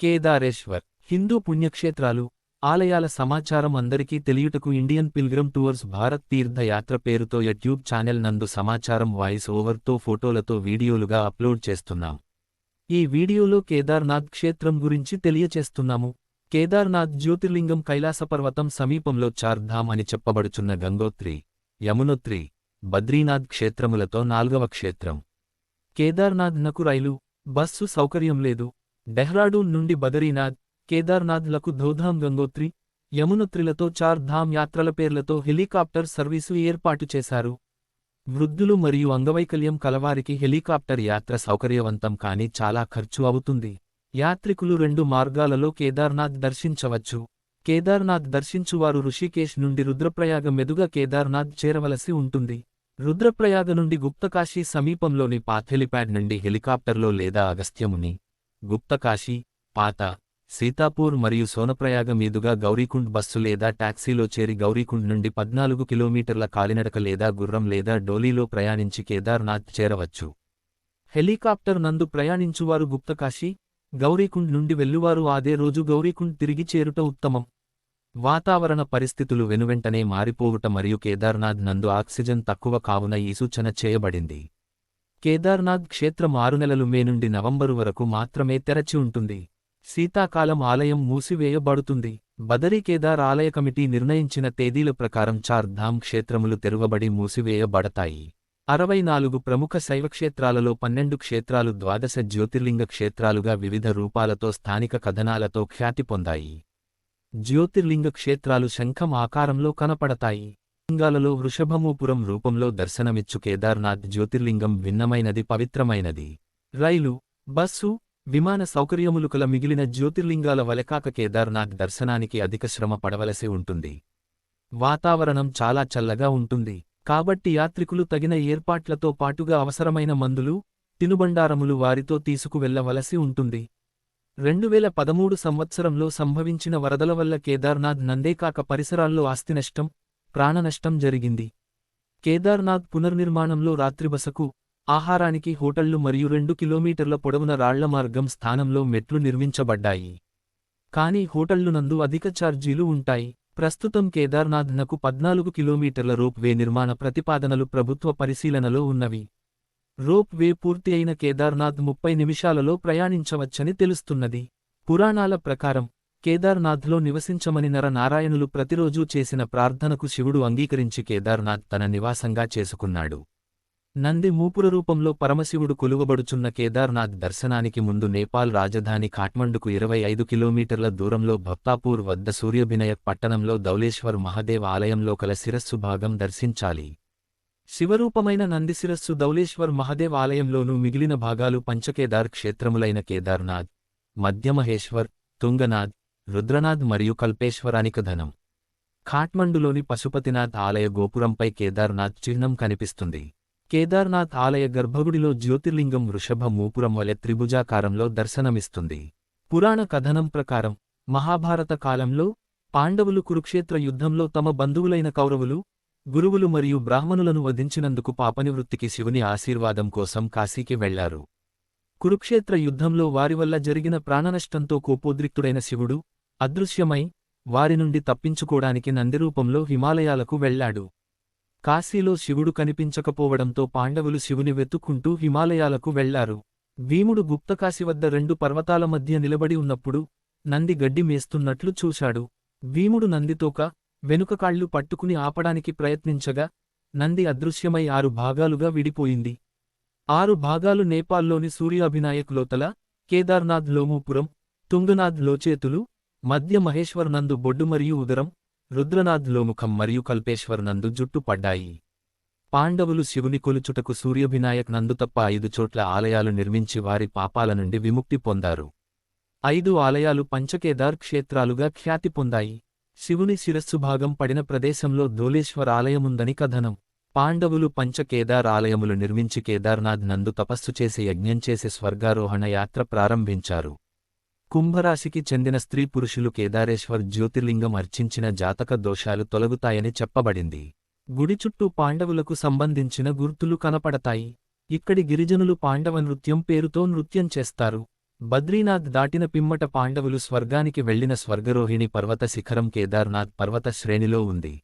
కేదారేశ్వర్. హిందూ పుణ్యక్షేత్రాలు ఆలయాల సమాచారం అందరికీ తెలియుటకు Indian pilgrim tours Bharat Teerthayatra పేరుతో యూట్యూబ్ ఛానల్ నందు సమాచారం వాయిస్ ఓవర్తో ఫోటోలతో వీడియోలుగా అప్లోడ్ చేస్తున్నాం. ఈ వీడియోలో కేదార్నాథ్ క్షేత్రం గురించి తెలియచేస్తున్నాము. కేదార్నాథ్ జ్యోతిర్లింగం కైలాసపర్వతం సమీపంలో చార్ధామ్ అని చెప్పబడుచున్న గంగోత్రి యమునోత్రి బద్రీనాథ్ క్షేత్రములతో నాల్గవ క్షేత్రం. కేదార్నాథ్ నకు రైలు బస్సు సౌకర్యం లేదు. డెహ్రాడూన్ నుండి బదరీనాథ్ కేదార్నాథ్లకు ధోధాం గంగోత్రి యమునోత్రిలతో చార్ ధామ్ యాత్రల పేర్లతో హెలికాప్టర్ సర్వీసు ఏర్పాటు చేశారు. వృద్ధులు మరియు అంగవైకల్యం కలవారికి హెలికాప్టర్ యాత్ర సౌకర్యవంతం కానీ చాలా ఖర్చు అవుతుంది. యాత్రికులు రెండు మార్గాలలో కేదార్నాథ్ దర్శించవచ్చు. కేదార్నాథ్ దర్శించువారు ఋషికేశ్ నుండి రుద్రప్రయాగ మెదుగా కేదార్నాథ్ చేరవలసి ఉంటుంది. రుద్రప్రయాగ నుండి గుప్తకాశీ సమీపంలోని పాథెలిప్యాడ్ నుండి హెలికాప్టర్లో లేదా అగస్త్యముని గుప్తకాశీ పాత సీతాపూర్ మరియు సోనప్రయాగ మీదుగా గౌరీకుండ్ బస్సు లేదా టాక్సీలో చేరి గౌరీకుండ్ నుండి పద్నాలుగు కిలోమీటర్ల కాలినడక లేదా గుర్రం లేదా డోలీలో ప్రయాణించి కేదార్నాథ్ చేరవచ్చు. హెలికాప్టర్ నందు ప్రయాణించువారు గుప్తకాశీ గౌరీకుండ్ నుండి వెళ్ళువారు అదే రోజు గౌరీకుండ్ తిరిగి చేరుట ఉత్తమం. వాతావరణ పరిస్థితులు వెనువెంటనే మారిపోవుట మరియు కేదార్నాథ్ నందు ఆక్సిజన్ తక్కువ కావున ఈ సూచన చేయబడింది. కేదార్నాథ్ క్షేత్రం ఆరు నెలలు మే నుండి నవంబరు వరకు మాత్రమే తెరచి ఉంటుంది. శీతాకాలం ఆలయం మూసివేయబడుతుంది. బదరీ కేదార్ ఆలయ కమిటీ నిర్ణయించిన తేదీల ప్రకారం చార్ధామ్ క్షేత్రములు తెరువబడి మూసివేయబడతాయి. అరవై నాలుగు ప్రముఖ శైవక్షేత్రాలలో పన్నెండు క్షేత్రాలు ద్వాదశ జ్యోతిర్లింగ క్షేత్రాలుగా వివిధ రూపాలతో స్థానిక కథనాలతో ఖ్యాతి పొందాయి. జ్యోతిర్లింగ క్షేత్రాలు శంఖం ఆకారంలో కనపడతాయి. లింగాలలో వృషభమూపురం రూపంలో దర్శనమిచ్చు కేదార్నాథ్ జ్యోతిర్లింగం భిన్నమైనది పవిత్రమైనది. రైలు బస్సు విమాన సౌకర్యములు కల మిగిలిన జ్యోతిర్లింగాల వలెకాక కేదార్నాథ్ దర్శనానికి అధిక శ్రమ పడవలసి ఉంటుంది. వాతావరణం చాలా చల్లగా ఉంటుంది. కాబట్టి యాత్రికులు తగిన ఏర్పాట్లతో పాటుగా అవసరమైన మందులు తినుబండారములు వారితో తీసుకువెళ్ళవలసి ఉంటుంది. రెండువేల పదమూడు సంవత్సరంలో సంభవించిన వరదల వల్ల కేదార్నాథ్ నందేకాక పరిసరాల్లో ఆస్తినష్టం ప్రాణనష్టం జరిగింది. కేదార్నాథ్ పునర్నిర్మాణంలో రాత్రిబసకు ఆహారానికి హోటళ్ళు మరియు రెండు కిలోమీటర్ల పొడవున రాళ్ళ మార్గం స్థానంలో మెట్లు నిర్మించబడ్డాయి. కానీ హోటళ్ళు నందు అధిక ఛార్జీలు ఉంటాయి. ప్రస్తుతం కేదార్నాథ్నకు పద్నాలుగు కిలోమీటర్ల రోప్ వే నిర్మాణ ప్రతిపాదనలు ప్రభుత్వ పరిశీలనలో ఉన్నవి. రోప్ వే పూర్తి అయిన కేదార్నాథ్ ముప్పై నిమిషాలలో ప్రయాణించవచ్చని తెలుస్తున్నది. పురాణాల ప్రకారం కేదార్నాథ్లో నివసించమని నర నారాయణులు ప్రతిరోజూ చేసిన ప్రార్థనకు శివుడు అంగీకరించి కేదార్నాథ్ తన నివాసంగా చేసుకున్నాడు. నంది మూపుర రూపంలో పరమశివుడు కొలువబడుచున్న కేదార్నాథ్ దర్శనానికి ముందు నేపాల్ రాజధాని కాఠ్మండుకు ఇరవై ఐదు కిలోమీటర్ల దూరంలో భక్తాపూర్ వద్ద సూర్యభినయక్ పట్టణంలో దౌలేశ్వర్ మహదేవ్ ఆలయంలో కల శిరస్సు భాగం దర్శించాలి. శివరూపమైన నందిశిరస్సు దౌలేశ్వర్ మహదేవ్ ఆలయంలోనూ మిగిలిన భాగాలు పంచకేదార్ క్షేత్రములైన కేదార్నాథ్ మధ్యమహేశ్వర్ తుంగనాథ్ రుద్రనాథ్ మరియు కల్పేశ్వరానికి ధనం. ఖాట్మండులోని పశుపతినాథ్ ఆలయ గోపురంపై కేదార్నాథ్ చిహ్నం కనిపిస్తుంది. కేదార్నాథ్ ఆలయ గర్భగుడిలో జ్యోతిర్లింగం వృషభ మూపురం వలె త్రిభుజాకారంలో దర్శనమిస్తుంది. పురాణ కథనం ప్రకారం మహాభారత కాలంలో పాండవులు కురుక్షేత్ర యుద్ధంలో తమ బంధువులైన కౌరవులు గురువులు మరియు బ్రాహ్మణులను వధించినందుకు పాపనివృత్తికి శివుని ఆశీర్వాదం కోసం కాశీకి వెళ్ళారు. కురుక్షేత్ర యుద్ధంలో వారి వల్ల జరిగిన ప్రాణనష్టంతో కోపోద్రిక్తుడైన శివుడు అదృశ్యమై వారి నుండి తప్పించుకోడానికి నందిరూపంలో హిమాలయాలకు వెళ్ళాడు కాశీలో శివుడు కనిపించకపోవడంతో పాండవులు శివుని వెతుక్కుంటూ హిమాలయాలకు వెళ్ళారు భీముడు గుప్తకాశి వద్ద రెండు పర్వతాల మధ్య నిలబడి ఉన్నప్పుడు నంది గడ్డి మేస్తున్నట్లు చూశాడు. భీముడు నందితోక వెనుక కాళ్ళు పట్టుకుని ఆపడానికి ప్రయత్నించగా నంది అదృశ్యమై ఆరు భాగాలుగా విడిపోయింది. ఆరు భాగాలు నేపాల్లోని సూర్యాభినాయక్ లోతల కేదార్నాథ్ లోమూపురం తుంగనాథ్ లోచేతులు మధ్య మహేశ్వర్ నందు బొడ్డు మరియు ఉదరం రుద్రనాథ్ లోముఖం మరియు కల్పేశ్వర్ నందు జుట్టు పడ్డాయి. పాండవులు శివుని కొలుచుటకు సూర్యభినాయక్ నందు తప్ప ఐదు చోట్ల ఆలయాలు నిర్మించి వారి పాపాల నుండి విముక్తి పొందారు. ఐదు ఆలయాలు పంచకేదార్ క్షేత్రాలుగా ఖ్యాతి పొందాయి. శివుని శిరస్సు భాగం పడిన ప్రదేశంలో దోలేశ్వర్ ఆలయముందని కథనం. పాండవులు పంచకేదార్ ఆలయములు నిర్మించి కేదార్నాథ్ నందు తపస్సు చేసే యజ్ఞం చేసే స్వర్గారోహణ యాత్ర ప్రారంభించారు. కుంభరాశికి చెందిన స్త్రీ పురుషులు కేదారేశ్వర్ జ్యోతిర్లింగం అర్చించిన జాతక దోషాలు తొలగుతాయని చెప్పబడింది. గుడి చుట్టూ పాండవులకు సంబంధించిన గుర్తులు కనపడతాయి. ఇక్కడి గిరిజనులు పాండవ నృత్యం పేరుతో నృత్యం చేస్తారు. బద్రీనాథ్ దాటిన పిమ్మట పాండవులు స్వర్గానికి వెళ్ళిన స్వర్గరోహిణి పర్వత శిఖరం కేదార్నాథ్ పర్వత శ్రేణిలో ఉంది.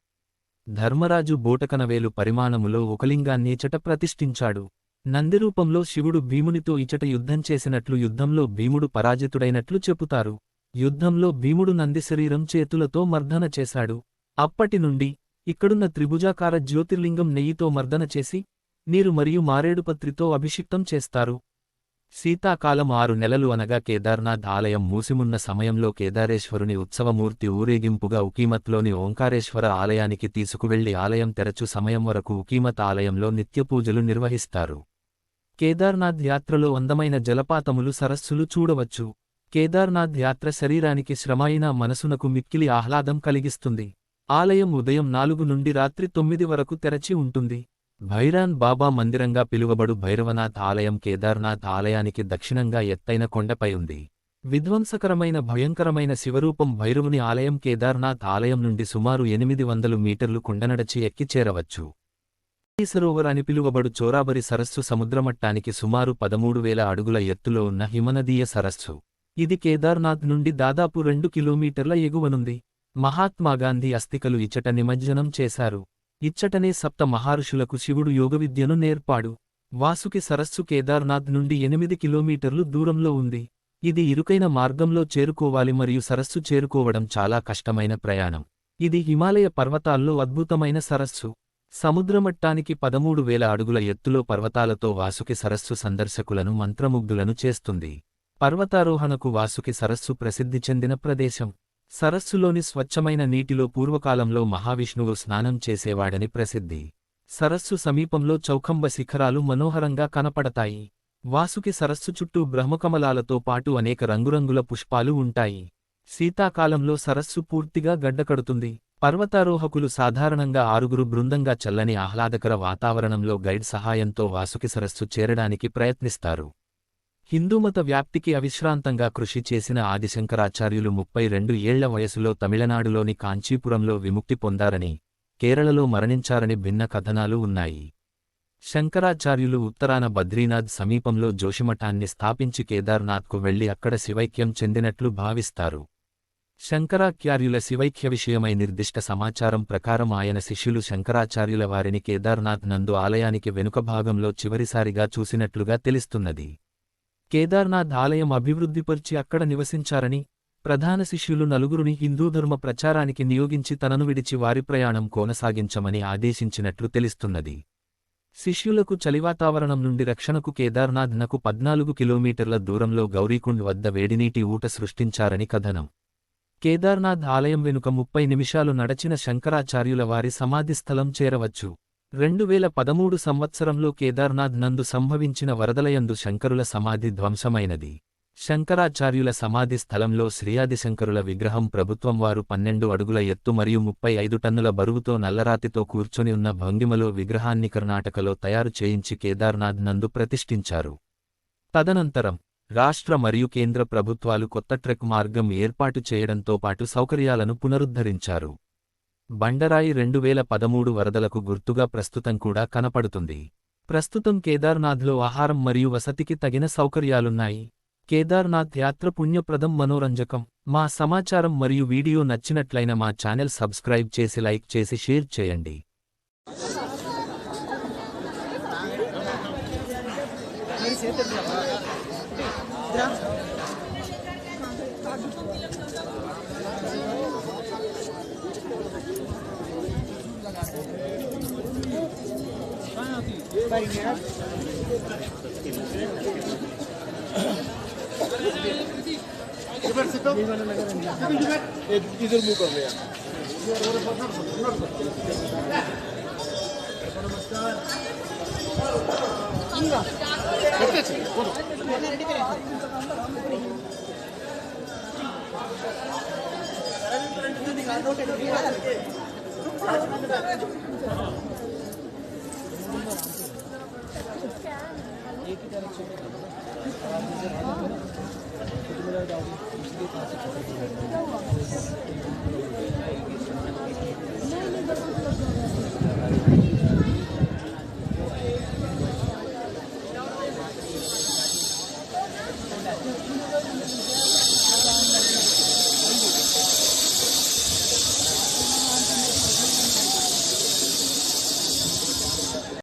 ధర్మరాజు బోటకనవేలు పరిమాణములో ఒక లింగాన్ని ప్రతిష్ఠించాడు. నందిరూపంలో శివుడు భీమునితో ఇచట యుద్ధం చేసినట్లు యుద్ధంలో భీముడు పరాజితుడైనట్లు చెపుతారు యుద్ధంలో భీముడు నంది శరీరం చేతులతో మర్దన చేశాడు. అప్పటి నుండి ఇక్కడున్న త్రిభుజాకార జ్యోతిర్లింగం నెయ్యితో మర్దన చేసి నీరు మరియు మారేడుపత్రితో అభిషిక్తం చేస్తారు. శీతాకాలం ఆరు నెలలు అనగా కేదార్నాథ్ ఆలయం మూసిమున్న సమయంలో కేదారేశ్వరుని ఉత్సవమూర్తి ఊరేగింపుగా ఉకీమత్లోని ఓంకారేశ్వర ఆలయానికి తీసుకువెళ్ళి ఆలయం తెరచు సమయం వరకు ఉకీమత్ ఆలయంలో నిత్యపూజలు నిర్వహిస్తారు. కేదార్నాథ్ యాత్రలో అందమైన జలపాతములు సరస్సులు చూడవచ్చు. కేదార్నాథ్ యాత్ర శరీరానికి శ్రమాయినా మనసునకు మిక్కిలి ఆహ్లాదం కలిగిస్తుంది. ఆలయం ఉదయం నాలుగు నుండి రాత్రి తొమ్మిది వరకు తెరచి ఉంటుంది. భైరాన్ బాబా మందిరంగా పిలువబడు భైరవనాథ్ ఆలయం కేదార్నాథ్ ఆలయానికి దక్షిణంగా ఎత్తైన కొండపై ఉంది. విధ్వంసకరమైన భయంకరమైన శివరూపం భైరవుని ఆలయం కేదార్నాథ్ ఆలయం నుండి సుమారు ఎనిమిది వందలు మీటర్లు కొండనడచి ఎక్కి చేరవచ్చు. సరోవర్ అని పిలువబడు చోరాబరి సరస్సు సముద్రమట్టానికి సుమారు పదమూడు వేల అడుగుల ఎత్తులో ఉన్న హిమనదీయ సరస్సు. ఇది కేదార్నాథ్ నుండి దాదాపు రెండు కిలోమీటర్ల ఎగువనుంది. మహాత్మాగాంధీ అస్థికలు ఇచ్చట నిమజ్జనం చేశారు. ఇచ్చటనే సప్త మహర్షులకు శివుడు యోగవిద్యను నేర్పాడు. వాసుకి సరస్సు కేదార్నాథ్ నుండి ఎనిమిది కిలోమీటర్లు దూరంలో ఉంది. ఇది ఇరుకైన మార్గంలో చేరుకోవాలి మరియు సరస్సు చేరుకోవడం చాలా కష్టమైన ప్రయాణం. ఇది హిమాలయ పర్వతాల్లో అద్భుతమైన సరస్సు. సముద్రమట్టానికి పదమూడు వేల అడుగుల ఎత్తులో పర్వతాలతో వాసుకి సరస్సు సందర్శకులను మంత్రముగ్ధులను చేస్తుంది. పర్వతారోహణకు వాసుకి సరస్సు ప్రసిద్ధి చెందిన ప్రదేశం. సరస్సులోని స్వచ్ఛమైన నీటిలో పూర్వకాలంలో మహావిష్ణువు స్నానం చేసేవాడని ప్రసిద్ధి. సరస్సు సమీపంలో చౌకంబ శిఖరాలు మనోహరంగా కనపడతాయి. వాసుకి సరస్సు చుట్టూ బ్రహ్మకమలాలతో పాటు అనేక రంగురంగుల పుష్పాలు ఉంటాయి. శీతాకాలంలో సరస్సు పూర్తిగా గడ్డకడుతుంది. పర్వతారోహకులు సాధారణంగా ఆరుగురు బృందంగా చల్లని ఆహ్లాదకర వాతావరణంలో గైడ్ సహాయంతో వాసుకి సరస్సు చేరడానికి ప్రయత్నిస్తారు. హిందూమత వ్యాప్తికి అవిశ్రాంతంగా కృషి చేసిన ఆదిశంకరాచార్యులు ముప్పై రెండు ఏళ్ళ వయసులో తమిళనాడులోని కాంచీపురంలో విముక్తి పొందారని కేరళలో మరణించారని భిన్న కథనాలు ఉన్నాయి. శంకరాచార్యులు ఉత్తరాన బద్రీనాథ్ సమీపంలో జోషిమఠాన్ని స్థాపించి కేదార్నాథ్కు వెళ్ళి అక్కడ శివైక్యం చెందినట్లు భావిస్తారు. శంకరాచార్యుల శివైక్య విషయమై నిర్దిష్ట సమాచారం ప్రకారం ఆయన శిష్యులు శంకరాచార్యుల వారిని కేదార్నాథ్ నందు ఆలయానికి వెనుక భాగంలో చివరిసారిగా చూసినట్లుగా తెలుస్తున్నది. కేదార్నాథ్ ఆలయం అభివృద్ధిపరిచి అక్కడ నివసించారని ప్రధాన శిష్యులు నలుగురుని హిందూధర్మ ప్రచారానికి నియోగించి తనను విడిచి వారి ప్రయాణం కొనసాగించమని ఆదేశించినట్లు తెలుస్తున్నది. శిష్యులకు చలివాతావరణం నుండి రక్షణకు కేదార్నాథ్ నకు పద్నాలుగు కిలోమీటర్ల దూరంలో గౌరీకుండ్ వద్ద వేడినీటి ఊట సృష్టించారని కథనం. కేదార్నాథ్ ఆలయం వెనుక ముప్పై నిమిషాలు నడచిన శంకరాచార్యుల వారి సమాధి స్థలం చేరవచ్చు. రెండు వేల పదమూడు సంవత్సరంలో కేదార్నాథ్ నందు సంభవించిన వరదలయందు శంకరుల సమాధి ధ్వంసమైనది. శంకరాచార్యుల సమాధి స్థలంలో శ్రీయాదిశంకరుల విగ్రహం ప్రభుత్వం వారు పన్నెండు అడుగుల ఎత్తు మరియు ముప్పై ఐదు టన్నుల బరువుతో నల్లరాతితో కూర్చొని ఉన్న భంగిమలో విగ్రహాన్ని కర్ణాటకలో తయారు చేయించి కేదార్నాథ్ నందు ప్రతిష్ఠించారు. తదనంతరం రాష్ట్ర మరియు కేంద్ర ప్రభుత్వాలు కొత్త ట్రెక్ మార్గం ఏర్పాటు చేయడంతో పాటు సౌకర్యాలను పునరుద్ధరించారు. బండరాయి రెండు వేల పదమూడు వరదలకు గుర్తుగా ప్రస్తుతం కూడా కనపడుతుంది. ప్రస్తుతం కేదార్నాథ్లో ఆహారం మరియు వసతికి తగిన సౌకర్యాలున్నాయి. కేదార్నాథ్ యాత్ర పుణ్యప్రదం మనోరంజకం. మా సమాచారం మరియు వీడియో నచ్చినట్లయిన మా ఛానల్ సబ్స్క్రైబ్ చేసి లైక్ చేసి షేర్ చేయండి. পারি না ঈদের মুখ হবে Thank you. Ne?